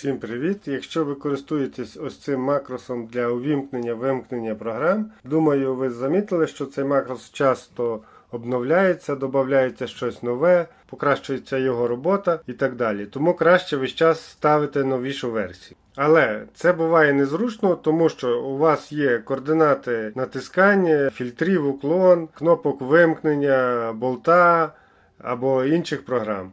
Всім привіт! Якщо ви користуєтесь ось цим макросом для увімкнення вимкнення програм, думаю, ви замітили, що цей макрос часто обновляється, додається щось нове, покращується його робота і так далі. Тому краще весь час ставити новішу версію. Але це буває незручно, тому що у вас є координати натискання, фільтрів, уклон, кнопок вимкнення, болта або інших програм.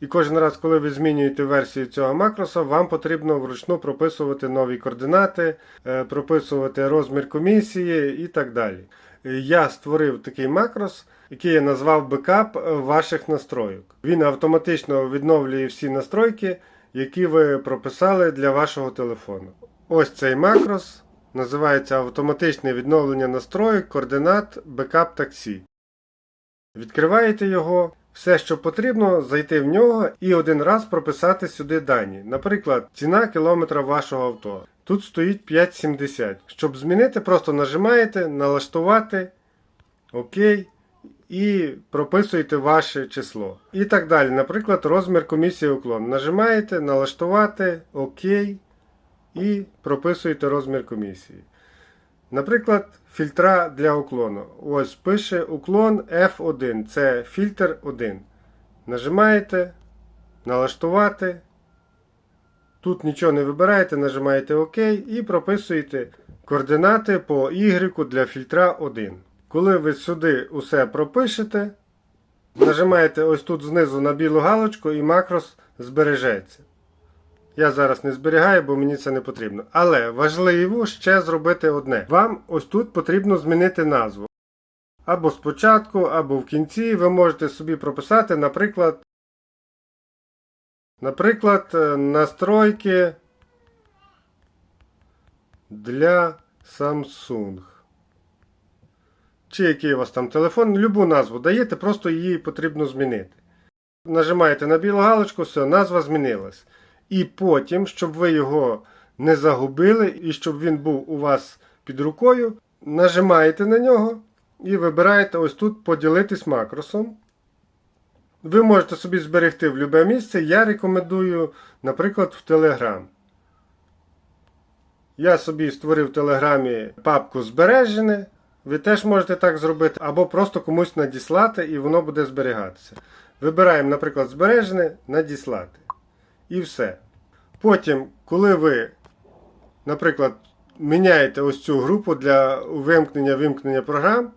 І кожен раз, коли ви змінюєте версію цього макроса, вам потрібно вручну прописувати нові координати, е, прописувати розмір комісії і так далі. Е, Я створив такий макрос, який я назвав бекап ваших настройок. Він автоматично відновлює всі настройки, які ви прописали для вашого телефону. Ось цей макрос називається автоматичне відновлення настроїк координат бекап таксі. Відкриваєте його, все, що потрібно, зайти в нього і один раз прописати сюди дані. Наприклад, ціна кілометра вашого авто. Тут стоїть 5,70. Щоб змінити, просто нажимаєте налаштувати ОК і прописуєте ваше число. І так далі. Наприклад, розмір комісії уклон. Нажимаєте налаштувати ОК і прописуєте розмір комісії. Наприклад, фільтра для уклону. Ось пише уклон F1. Це фільтр 1. Нажимаєте налаштувати. Тут нічого не вибираєте, нажимаєте ОК і прописуєте координати по Y для фільтра 1. Коли ви сюди усе пропишете, нажимаєте ось тут знизу на білу галочку і макрос збережеться. Я зараз не зберігаю, бо мені це не потрібно. Але важливо ще зробити одне. Вам ось тут потрібно змінити назву. Або спочатку, або в кінці ви можете собі прописати, наприклад, наприклад, е, настройки для Samsung. Чи який у вас там телефон, любу назву даєте, просто її потрібно змінити. Нажимаєте на білу галочку, все, назва змінилась. І потім, щоб ви його не загубили і щоб він був у вас під рукою, нажимаєте на нього і вибираєте ось тут поділитись макросом. Ви можете собі зберегти в будь-яке місце. Я рекомендую, наприклад, в Telegram. Я собі створив в Телеграмі папку збережене. Ви теж можете так зробити, або просто комусь надіслати, і воно буде зберігатися. Вибираємо, наприклад, збережене, надіслати. І все. Потім, коли ви, наприклад, міняєте ось цю групу для вимкнення вимкнення програм,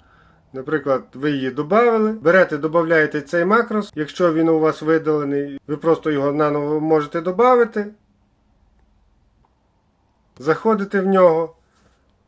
наприклад, ви її додали, берете, додаєте цей макрос, якщо він у вас видалений, ви просто його наново можете додати, заходите в нього.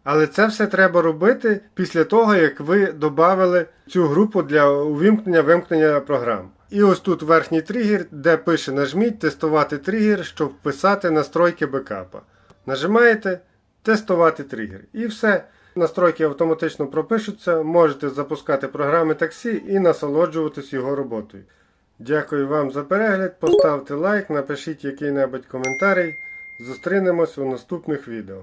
Але це все треба робити після того, як ви додали цю групу для увімкнення вимкнення програм. І ось тут верхній тригер, де пише нажміть тестувати тригер, щоб вписати настройки бекапа. Нажимаєте тестувати тригер. І все. Настройки автоматично пропишуться, можете запускати програми таксі і насолоджуватись його роботою. Дякую вам за перегляд, поставте лайк, напишіть який-небудь коментарій. Зустрінемось у наступних відео.